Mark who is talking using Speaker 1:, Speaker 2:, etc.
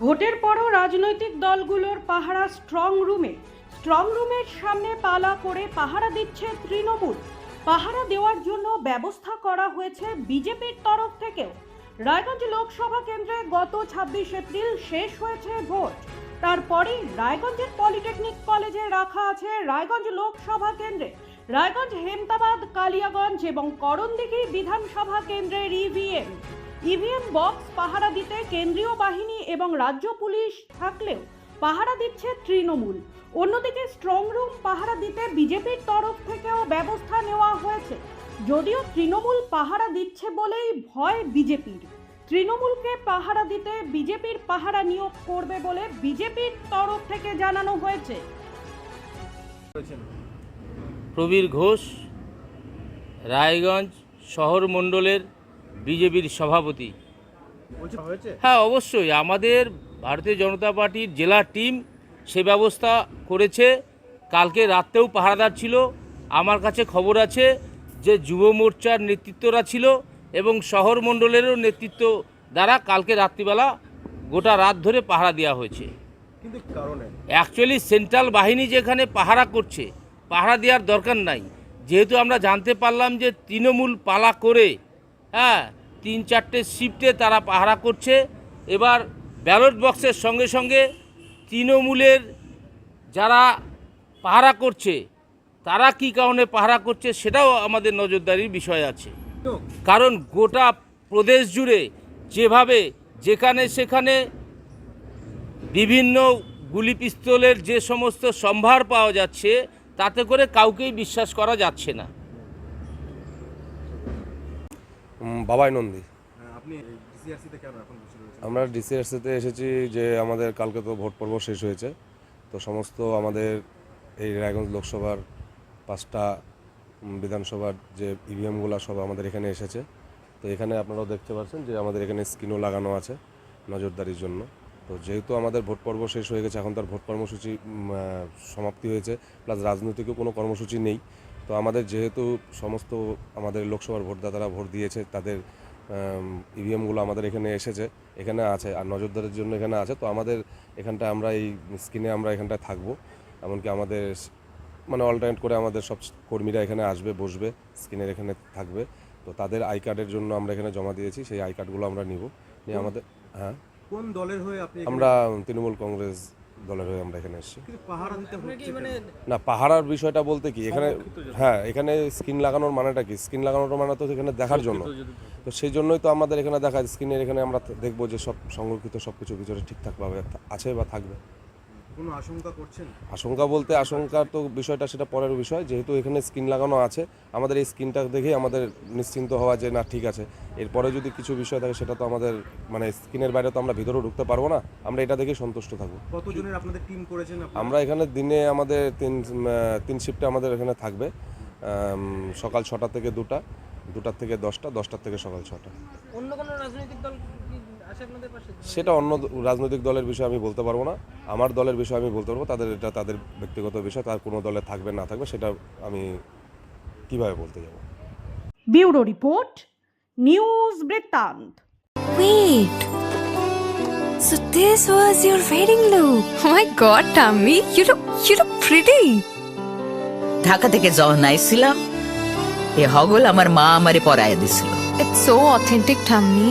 Speaker 1: ভোটের পরও রাজনৈতিক দলগুলোর পাহারা স্ট্রং রুমে স্ট্রং রুমের সামনে পালা করে পাহারা দিচ্ছে তৃণমূল। পাহারা দেওয়ার জন্য ব্যবস্থা করা হয়েছে বিজেপির তরফ থেকেও। রায়গঞ্জ লোকসভা কেন্দ্রে গত ছাব্বিশ এপ্রিল শেষ হয়েছে ভোট। তারপরেই রায়গঞ্জের পলিটেকনিক কলেজে রাখা আছে রায়গঞ্জ লোকসভা কেন্দ্রে। রায়গঞ্জ, হেমতাবাদ, কালিয়াগঞ্জ এবং করণদিঘি বিধানসভা কেন্দ্রের ইভিএম। ইভিএম বক্স পাহারা দিতে কেন্দ্রীয় বাহিনী এবং রাজ্য পুলিশ থাকলেও পাহারা দিচ্ছে তৃণমূল। অন্যদিকে স্ট্রং রুম পাহারা দিতে বিজেপির তরফ থেকেও ব্যবস্থা নেওয়া হয়েছে। যদিও তৃণমূল পাহারা দিচ্ছে বলেই ভয় বিজেপির। তৃণমূলকে পাহারা দিতে বিজেপির পাহারা নিয়োগ করবে বলে বিজেপির তরফ থেকে জানানো হয়েছে।
Speaker 2: প্রবীর ঘোষ, রায়গঞ্জ শহর মণ্ডলের বিজেপির সভাপতি। হ্যাঁ অবশ্যই আমাদের ভারতীয় জনতা পার্টির জেলা টিম সে ব্যবস্থা করেছে। কালকে রাত্রেও পাহারাদার ছিল। আমার কাছে খবর আছে যে যুব মোর্চার নেতৃত্বরা ছিল। এবং শহর মণ্ডলেরও নেতৃত্ব দ্বারা কালকে রাত্রিবেলা গোটা রাত ধরে পাহারা দেওয়া হয়েছে।
Speaker 3: কিন্তু
Speaker 2: অ্যাকচুয়ালি সেন্ট্রাল বাহিনী যেখানে পাহারা করছে পাহারা দেওয়ার দরকার নাই। যেহেতু আমরা জানতে পারলাম যে তৃণমূল পালা করে হ্যাঁ তিন চারটে শিফটে তারা পাহারা করছে এবার ব্যালট বক্সের সঙ্গে সঙ্গে তৃণমূলের যারা পাহারা করছে তারা কি কারণে পাহারা করছে সেটাও আমাদের নজরদারির বিষয় আছে। কারণ গোটা প্রদেশ জুড়ে যেভাবে যেখানে সেখানে বিভিন্ন গুলি পিস্তলের যে সমস্ত সম্ভার পাওয়া যাচ্ছে তাতে করে কাউকেই বিশ্বাস করা যাচ্ছে না।
Speaker 4: বাবাই নন্দী।
Speaker 3: হ্যাঁ,
Speaker 4: আমরা ডিসিআরসিতে এসেছি যে আমাদের কালকে তো ভোট পর্ব শেষ হয়েছে। তো সমস্ত আমাদের এই রায়গঞ্জ লোকসভার পাঁচটা বিধানসভার যে ইভিএমগুলো সব আমাদের এখানে এসেছে। তো এখানে আপনারাও দেখতে পাচ্ছেন যে আমাদের এখানে স্ক্রিনও লাগানো আছে নজরদারির জন্য। তো যেহেতু আমাদের ভোট পর্ব শেষ হয়ে গেছে, এখন তার ভোট কর্মসূচি সমাপ্তি হয়েছে, প্লাস রাজনৈতিকও কোনো কর্মসূচি নেই। তো আমাদের যেহেতু সমস্ত আমাদের লোকসভার ভোটদাতারা ভোট দিয়েছে, তাদের ইভিএমগুলো আমাদের এখানে এসেছে, এখানে আছে, আর নজরদারির জন্য এখানে আছে। তো আমাদের এখানটা আমরা এই স্ক্রিনে আমরা এখানটায় থাকব, এমনকি আমাদের মানে অল্টারনেট করে আমাদের সব কর্মীরা এখানে আসবে বসবে স্ক্রিনের এখানে থাকবে। তো তাদের আই কার্ডের জন্য আমরা এখানে জমা দিয়েছি সেই আই কার্ডগুলো আমরা নিব। নিয়ে আমাদের হ্যাঁ।
Speaker 3: কোন দলের হয়ে আপনি
Speaker 4: আমরা তৃণমূল কংগ্রেস দলের হয়ে আমরা এখানে এসেছি।
Speaker 3: কেন?
Speaker 4: না পাহারার বিষয়টা বলতে কি এখানে হ্যাঁ এখানে স্ক্রিন লাগানোর মানেটা কি? স্ক্রিন লাগানোর মানে তো এখানে দেখার জন্য। তো সেই জন্যই তো আমাদের এখানে দেখা স্ক্রিনের এখানে আমরা দেখব যে সব সংরক্ষিত সব কিছু ভিতরে ঠিকঠাকভাবে আছে বা থাকবে।
Speaker 3: কোনো আশঙ্কা করছেন?
Speaker 4: আশঙ্কা বলতে আশঙ্কার তো বিষয়টা সেটা পরের বিষয়। যেহেতু এখানে স্ক্রিন লাগানো আছে আমাদের এই স্ক্রিনটা দেখেই আমাদের নিশ্চিন্ত হওয়া যে না ঠিক আছে। এরপরে যদি কিছু বিষয় থাকে সেটা তো আমাদের মানে স্ক্রিনের বাইরে তো আমরা ভিতরেও ঢুকতে পারব না। আমরা এটা দেখেই সন্তুষ্ট থাকব।
Speaker 3: কতজনের আপনাদের টিম করেছেন
Speaker 4: আমরা এখানে দিনে আমাদের তিন তিন শিফটে আমাদের এখানে থাকবে। সকাল ছটা থেকে দুটা দুটার থেকে দশটা দশটার থেকে সকাল ছটা।
Speaker 2: অন্য কোনো রাজনৈতিক দল
Speaker 4: সেটা অন্য রাজনৈতিক দলের বিষয়ে আমি বলতে পারব না আমার দলের বিষয়ে আমি বলতে পারব তাদের এটা তাদের ব্যক্তিগত বিষয় তার কোনো দলে থাকবে না থাকবে সেটা আমি কীভাবে বলতে যাব
Speaker 1: ব্যুরো রিপোর্ট নিউজ বৃত্তান্ত
Speaker 5: Wait. So this was your wedding look. Oh my god, Tammy, you look you look pretty.
Speaker 6: Dhaka থেকে যখন আইছিলাম এ হগল আমার মা আমারে পরায় দিছিল
Speaker 5: It's so authentic, Tammy.